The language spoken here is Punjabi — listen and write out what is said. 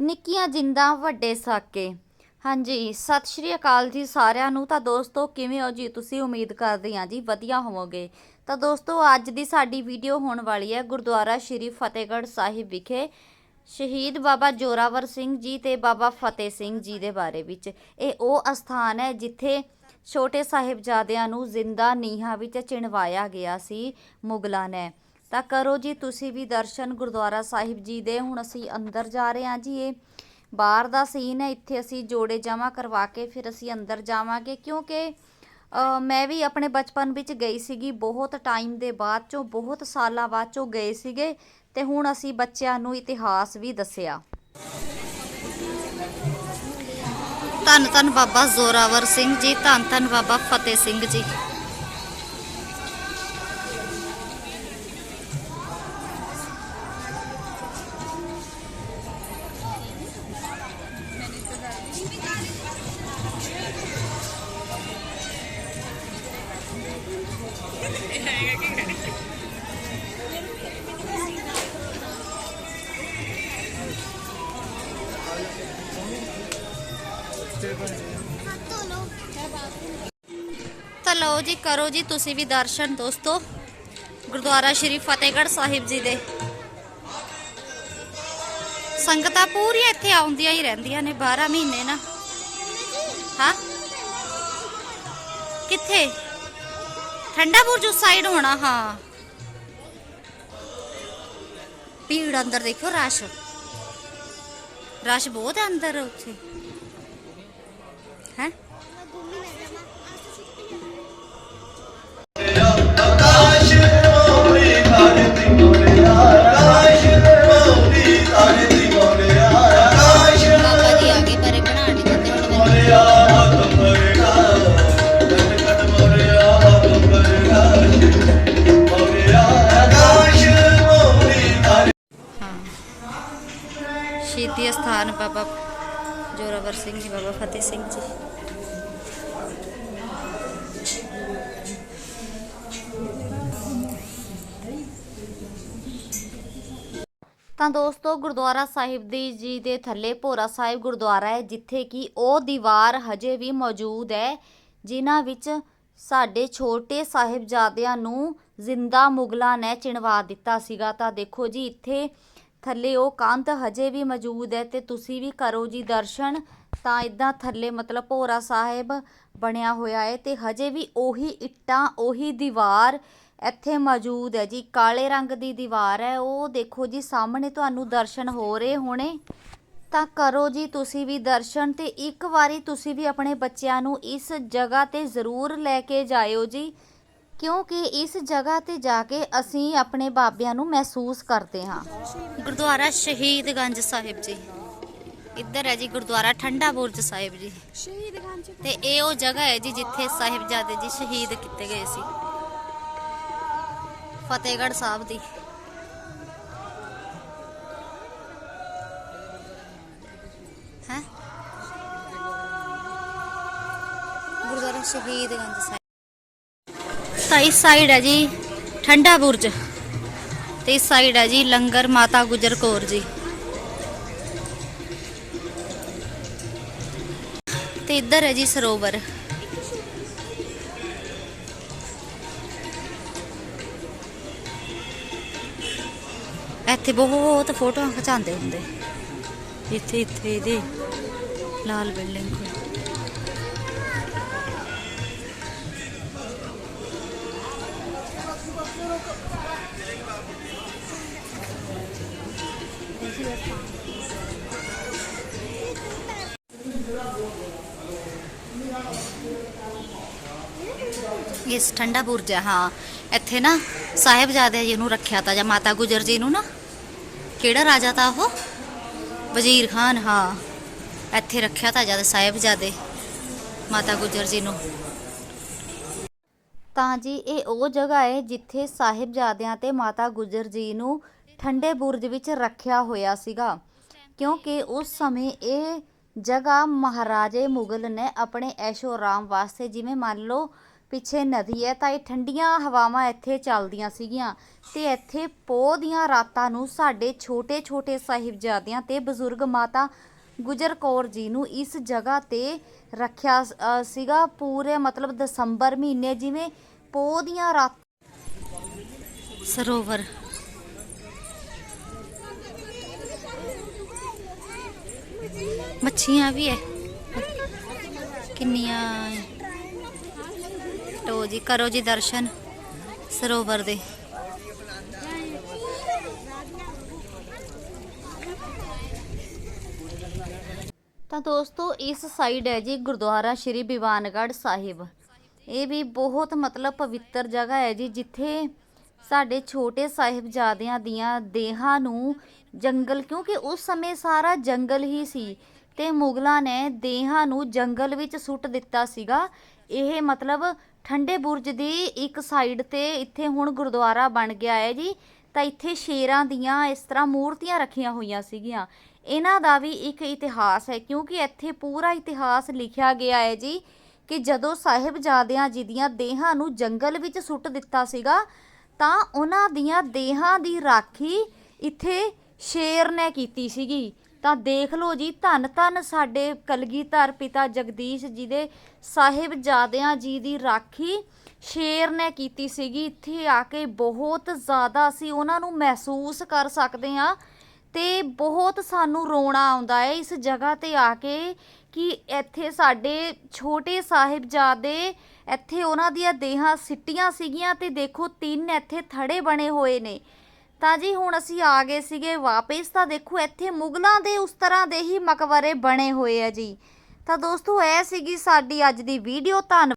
ਨਿੱਕੀਆਂ ਜਿੰਦਾਂ ਵੱਡੇ ਸਾਕੇ। ਹਾਂਜੀ, ਸਤਿ ਸ਼੍ਰੀ ਅਕਾਲ ਜੀ ਸਾਰਿਆਂ ਨੂੰ। ਤਾਂ ਦੋਸਤੋ, ਕਿਵੇਂ ਹੋ ਜੀ? ਤੁਸੀਂ ਉਮੀਦ ਕਰਦੇ ਹਾਂ ਜੀ ਵਧੀਆ ਹੋਵੋਗੇ। ਤਾਂ ਦੋਸਤੋ, ਅੱਜ ਦੀ ਸਾਡੀ ਵੀਡੀਓ ਹੋਣ ਵਾਲੀ ਹੈ ਗੁਰਦੁਆਰਾ ਸ਼੍ਰੀ ਫਤਿਹਗੜ੍ਹ ਸਾਹਿਬ ਵਿਖੇ। ਸ਼ਹੀਦ ਬਾਬਾ ਜੋਰਾਵਰ ਸਿੰਘ ਜੀ ਤੇ ਬਾਬਾ ਫਤਿਹ ਸਿੰਘ ਜੀ ਦੇ ਬਾਰੇ ਵਿੱਚ। ਇਹ ਉਹ ਅਸਥਾਨ ਹੈ ਜਿੱਥੇ ਛੋਟੇ ਸਾਹਿਬਜ਼ਾਦਿਆਂ ਨੂੰ ਜ਼ਿੰਦਾ ਨੀਹਾਂ ਵਿੱਚ ਚਿਣਵਾਇਆ ਗਿਆ ਸੀ ਮੁਗਲਾਂ ਨੇ। ਤਾਂ ਕਰੋ ਜੀ, ਤੁਸੀਂ ਵੀ ਦਰਸ਼ਨ ਗੁਰਦੁਆਰਾ ਸਾਹਿਬ ਜੀ ਦੇ। ਹੁਣ ਅਸੀਂ ਅੰਦਰ ਜਾ ਰਹੇ ਹਾਂ ਜੀ, ਇਹ ਬਾਹਰ ਦਾ ਸੀਨ ਹੈ। ਇੱਥੇ ਅਸੀਂ ਜੋੜੇ ਜਮਾ ਕਰਵਾ ਕੇ ਫਿਰ ਅਸੀਂ ਅੰਦਰ ਜਾਵਾਂਗੇ, ਕਿਉਂਕਿ ਮੈਂ ਵੀ ਆਪਣੇ ਬਚਪਨ ਵਿੱਚ ਗਈ ਸੀਗੀ, ਬਹੁਤ ਟਾਈਮ ਦੇ ਬਾਅਦ ਚੋਂ, ਬਹੁਤ ਸਾਲਾਂ ਬਾਅਦ ਚੋਂ ਗਏ ਸੀਗੇ ਤੇ ਹੁਣ ਅਸੀਂ ਬੱਚਿਆਂ ਨੂੰ ਇਤਿਹਾਸ ਵੀ ਦੱਸਿਆ। ਧੰਨ ਧੰਨ ਬਾਬਾ ਜ਼ੋਰਾਵਰ ਸਿੰਘ ਜੀ ਧੰਨ ਧੰਨ ਬਾਬਾ ਫਤਿਹ ਸਿੰਘ ਜੀ। ਤਾਂ ਲਓ ਜੀ ਕਰੋ ਜੀ ਤੁਸੀਂ ਵੀ ਦਰਸ਼ਨ ਦੋਸਤੋ ਗੁਰਦੁਆਰਾ ਸ਼੍ਰੀ ਫਤਿਹਗੜ੍ਹ ਸਾਹਿਬ ਜੀ ਦੇ ਸੰਗਤਾਂ ਪੂਰੀਆਂ ਇੱਥੇ ਆਉਂਦੀਆਂ ਹੀ ਰਹਿੰਦੀਆਂ ਨੇ 12 ਮਹੀਨੇ ਨਾ ਹਾਂ ਕਿੱਥੇ ਠੰਡਾ ਬੁਰਜ ਉਸ ਸਾਈਡ ਹੋਣਾ, ਹਾਂ। ਭੀੜ ਅੰਦਰ ਦੇਖੋ ਰਸ਼। ਰਸ਼ ਬਹੁਤ ਹੈ ਅੰਦਰ ਉੱਥੇ। ਹੈ? ਬਾਬਾ ਜੋਰਾਵਰ ਸਿੰਘ ਜੀ, ਬਾਬਾ ਫਤਿਹ ਸਿੰਘ ਜੀ। ਤਾਂ ਦੋਸਤੋ, ਗੁਰਦੁਆਰਾ ਸਾਹਿਬ ਦੀ ਜੀ ਦੇ ਥੱਲੇ ਭੋਰਾ ਸਾਹਿਬ ਗੁਰਦੁਆਰਾ ਹੈ, ਜਿੱਥੇ ਕਿ ਉਹ ਦੀਵਾਰ ਹਜੇ ਵੀ ਮੌਜੂਦ ਹੈ, ਜਿਨ੍ਹਾਂ ਵਿੱਚ ਸਾਡੇ ਛੋਟੇ ਸਾਹਿਬਜ਼ਾਦਿਆਂ ਨੂੰ ਜ਼ਿੰਦਾ ਮੁਗਲਾਂ ਨੇ ਚਿਣਵਾ ਦਿੱਤਾ ਸੀਗਾ। ਤਾਂ ਦੇਖੋ ਜੀ, ਇੱਥੇ ਥੱਲੇ ਉਹ ਕੰਧ ਹਜੇ ਵੀ ਮੌਜੂਦ ਹੈ ਤੇ ਤੁਸੀਂ ਵੀ ਕਰੋ ਜੀ ਦਰਸ਼ਨ। ਤਾਂ ਇਦਾਂ ਥੱਲੇ ਮਤਲਬ ਭੋਰਾ ਸਾਹਿਬ ਬਣਿਆ ਹੋਇਆ ਹੈ ਤੇ ਹਜੇ ਵੀ ਉਹੀ ਇੱਟਾਂ, ਉਹੀ ਦੀਵਾਰ ਇੱਥੇ ਮੌਜੂਦ ਹੈ ਜੀ। ਕਾਲੇ ਰੰਗ ਦੀ ਦੀਵਾਰ ਹੈ, ਉਹ ਦੇਖੋ ਜੀ ਸਾਹਮਣੇ ਤੁਹਾਨੂੰ ਦਰਸ਼ਨ ਹੋ ਰਹੇ ਹੋਣੇ। ਤਾਂ ਕਰੋ ਜੀ ਤੁਸੀਂ ਵੀ ਦਰਸ਼ਨ ਤੇ ਇੱਕ ਵਾਰੀ ਤੁਸੀਂ ਵੀ ਆਪਣੇ ਬੱਚਿਆਂ ਨੂੰ ਇਸ ਜਗ੍ਹਾ ਤੇ ਜ਼ਰੂਰ ਲੈ ਕੇ ਜਾਇਓ ਜੀ। ਕਿਉਂਕਿ ਇਸ ਜਗ੍ਹਾ ਤੇ ਜਾ ਕੇ ਅਸੀਂ ਆਪਣੇ ਬਾਬਿਆਂ ਨੂੰ ਮਹਿਸੂਸ ਕਰਦੇ ਹਾਂ। ਗੁਰਦੁਆਰਾ ਸ਼ਹੀਦਗੰਜ ਸਾਹਿਬ ਜੀ। ਇੱਧਰ ਹੈ ਜੀ ਗੁਰਦੁਆਰਾ ਠੰਡਾ ਬੁਰਜ ਸਾਹਿਬ ਜੀ। ਸ਼ਹੀਦਗੰਜ ਤੇ ਇਹ ਉਹ ਜਗ੍ਹਾ ਹੈ ਜੀ ਜਿੱਥੇ ਸਾਹਿਬਜ਼ਾਦੇ ਜੀ ਸ਼ਹੀਦ ਕੀਤੇ ਗਏ ਸੀ। ਫਤਿਹਗੜ੍ਹ ਸਾਹਿਬ ਦੀ। ਹੈ? ਗੁਰਦੁਆਰਾ ਸ਼ਹੀਦਗੰਜ ਸਾਹਿਬ। ਤਾਂ ਇਸ ਸਾਈਡ ਹੈ ਜੀ ਠੰਡਾ ਬੁਰਜ ਤੇ ਇਸ ਸਾਈਡ ਹੈ ਜੀ, ਲੰਗਰ ਮਾਤਾ ਗੁਜਰ ਕੌਰ ਜੀ। ਤੇ ਇੱਧਰ ਹੈ ਜੀ ਸਰੋਵਰ। ਇੱਥੇ ਬਹੁਤ ਫੋਟੋਆਂ ਖਿਚਾਉਂਦੇ ਹੁੰਦੇ। ਇੱਥੇ ਇੱਥੇ ਇਹਦੇ ਲਾਲ ਬਿਲਡਿੰਗ। ਕੋਲ ਇਸ ਠੰਡਾ ਬੁਰਜ ਹੈ ਹਾਂ। ਇੱਥੇ ਨਾ ਸਾਹਿਬਜ਼ਾਦੇ ਜੀ ਨੂੰ ਰੱਖਿਆ ਤਾ, ਜਾਂ ਮਾਤਾ ਗੁਜਰ ਜੀ ਨੂੰ ਨਾ। ਕਿਹੜਾ ਰਾਜਾ ਤਾ ਉਹ? ਵਜ਼ੀਰ ਖਾਨ, ਹਾਂ। ਇੱਥੇ ਰੱਖਿਆ ਤਾ ਜਦ ਸਾਹਿਬਜ਼ਾਦੇ ਮਾਤਾ ਗੁਜਰ ਜੀ ਨੂੰ। ਤਾਂ ਜੀ, ਇਹ ਉਹ ਜਗ੍ਹਾ ਹੈ ਜਿੱਥੇ ਸਾਹਿਬਜ਼ਾਦਿਆਂ ਤੇ ਮਾਤਾ ਗੁਜਰ ਜੀ ਨੂੰ ਠੰਡੇ ਬੁਰਜ ਵਿੱਚ ਰੱਖਿਆ ਹੋਇਆ ਸੀਗਾ। ਕਿਉਂਕਿ ਉਸ ਸਮੇਂ ਇਹ ਜਗ੍ਹਾ ਮਹਾਰਾਜੇ ਮੁਗਲ ਨੇ ਆਪਣੇ ਐਸ਼ੋ ਆਰਾਮ ਵਾਸਤੇ ਜਿਵੇਂ ਮੰਨ ਲਓ ਪਿੱਛੇ ਨਦੀ ਹੈ ਤਾਂ ਇਹ ਠੰਡੀਆਂ ਹਵਾਵਾਂ ਇੱਥੇ ਚੱਲਦੀਆਂ ਸੀਗੀਆਂ ਤੇ ਇੱਥੇ ਪੋਹ ਦੀਆਂ ਰਾਤਾਂ ਨੂੰ ਸਾਡੇ ਛੋਟੇ ਛੋਟੇ ਸਾਹਿਬਜ਼ਾਦਿਆਂ ਤੇ ਬਜ਼ੁਰਗ ਮਾਤਾ ਗੁਜਰ ਕੌਰ ਜੀ ਨੂੰ ਇਸ ਜਗ੍ਹਾ ਤੇ ਰੱਖਿਆ ਸੀਗਾ ਪੂਰੇ ਮਤਲਬ ਦਸੰਬਰ ਮਹੀਨੇ ਜਿਵੇਂ ਪੋਹ ਦੀਆਂ ਰਾਤ ਸਰੋਵਰ। ਮੱਛੀਆਂ ਵੀ ਹੈ ਕਿੰਨੀਆਂ ਟੋ ਜੀ, ਕਰੋ ਜੀ ਦਰਸ਼ਨ, ਸਰੋਵਰ ਦੇ। ਤਾਂ ਦੋਸਤੋ, ਇਸ ਸਾਈਡ ਹੈ ਜੀ, ਗੁਰਦੁਆਰਾ ਸ਼੍ਰੀ ਬਿਵਾਨਗੜ੍ਹ ਸਾਹਿਬ। ਇਹ ਵੀ ਬਹੁਤ ਮਤਲਬ ਪਵਿੱਤਰ ਜਗ੍ਹਾ ਹੈ ਜੀ, ਜਿੱਥੇ ਸਾਡੇ ਛੋਟੇ ਸਾਹਿਬਜ਼ਾਦਿਆਂ ਦੀਆਂ ਦੇਹਾਂ ਨੂੰ ਜੰਗਲ, ਕਿਉਂਕਿ ਉਸ ਸਮੇਂ ਸਾਰਾ ਜੰਗਲ ਹੀ ਸੀ। ਤੇ ਮੁਗਲਾਂ ਨੇ ਦੇਹਾਂ ਨੂੰ ਜੰਗਲ ਵਿੱਚ ਸੁੱਟ ਦਿੱਤਾ ਸੀਗਾ। ਇਹ ਮਤਲਬ ਠੰਡੇ ਬੁਰਜ ਦੀ ਇੱਕ ਸਾਈਡ ਤੇ ਇੱਥੇ ਹੁਣ ਗੁਰਦੁਆਰਾ ਬਣ ਗਿਆ ਹੈ ਜੀ। ਤਾਂ ਇੱਥੇ ਸ਼ੇਰਾਂ ਦੀਆਂ ਇਸ ਤਰ੍ਹਾਂ ਮੂਰਤੀਆਂ ਰੱਖੀਆਂ ਹੋਈਆਂ ਸੀਗੀਆਂ। ਇਹਨਾਂ ਦਾ ਵੀ ਇੱਕ ਇਤਿਹਾਸ ਹੈ, ਕਿਉਂਕਿ ਇੱਥੇ ਪੂਰਾ ਇਤਿਹਾਸ ਲਿਖਿਆ ਗਿਆ ਹੈ ਜੀ ਕਿ ਜਦੋਂ ਸਾਹਿਬਜ਼ਾਦਿਆਂ ਜੀ ਦੀਆਂ ਦੇਹਾਂ ਨੂੰ ਜੰਗਲ ਵਿੱਚ ਸੁੱਟ ਦਿੱਤਾ ਸੀਗਾ, ਤਾਂ ਉਹਨਾਂ ਦੀਆਂ ਦੇਹਾਂ ਦੀ ਰਾਖੀ ਇੱਥੇ ਸ਼ੇਰ ਨੇ ਕੀਤੀ ਸੀਗੀ। ਤਾਂ ਦੇਖ ਲਓ ਜੀ, ਧੰਨ ਧੰਨ ਸਾਡੇ ਕਲਗੀਧਰ ਪਿਤਾ ਜਗਦੀਸ਼ ਜੀ ਦੇ ਸਾਹਿਬਜ਼ਾਦਿਆਂ ਜੀ ਦੀ ਰਾਖੀ ਸ਼ੇਰ ਨੇ ਕੀਤੀ ਸੀਗੀ। ਇੱਥੇ ਆ ਕੇ ਬਹੁਤ ਜ਼ਿਆਦਾ ਅਸੀਂ ਉਹਨਾਂ ਨੂੰ ਮਹਿਸੂਸ ਕਰ ਸਕਦੇ ਹਾਂ ਤੇ ਬਹੁਤ ਸਾਨੂੰ ਰੋਣਾ ਆਉਂਦਾ ਹੈ ਇਸ ਜਗ੍ਹਾ ਤੇ ਆ ਕੇ ਕਿ ਇੱਥੇ ਸਾਡੇ ਛੋਟੇ ਸਾਹਿਬਜ਼ਾਦੇ ਇੱਥੇ ਉਹਨਾਂ ਦੀਆਂ ਦੇਹਾਂ ਸਿੱਟੀਆਂ ਸੀਗੀਆਂ ਤੇ ਦੇਖੋ ਤਿੰਨ ਇੱਥੇ ਥੜੇ ਬਣੇ ਹੋਏ ਨੇ। ਤਾਂ ਜੀ ਹੁਣ ਅਸੀਂ ਆ ਗਏ ਸੀਗੇ ਵਾਪਸ, ਤਾਂ ਦੇਖੋ ਇੱਥੇ ਮੁਗਲਾਂ ਦੇ ਉਸ ਤਰ੍ਹਾਂ ਦੇ ਹੀ ਮਕਬਰੇ ਬਣੇ ਹੋਏ ਆ ਜੀ। ਤਾਂ ਦੋਸਤੋ, ਇਹ ਸੀਗੀ ਸਾਡੀ ਅੱਜ ਦੀ ਵੀਡੀਓ। ਧੰਨ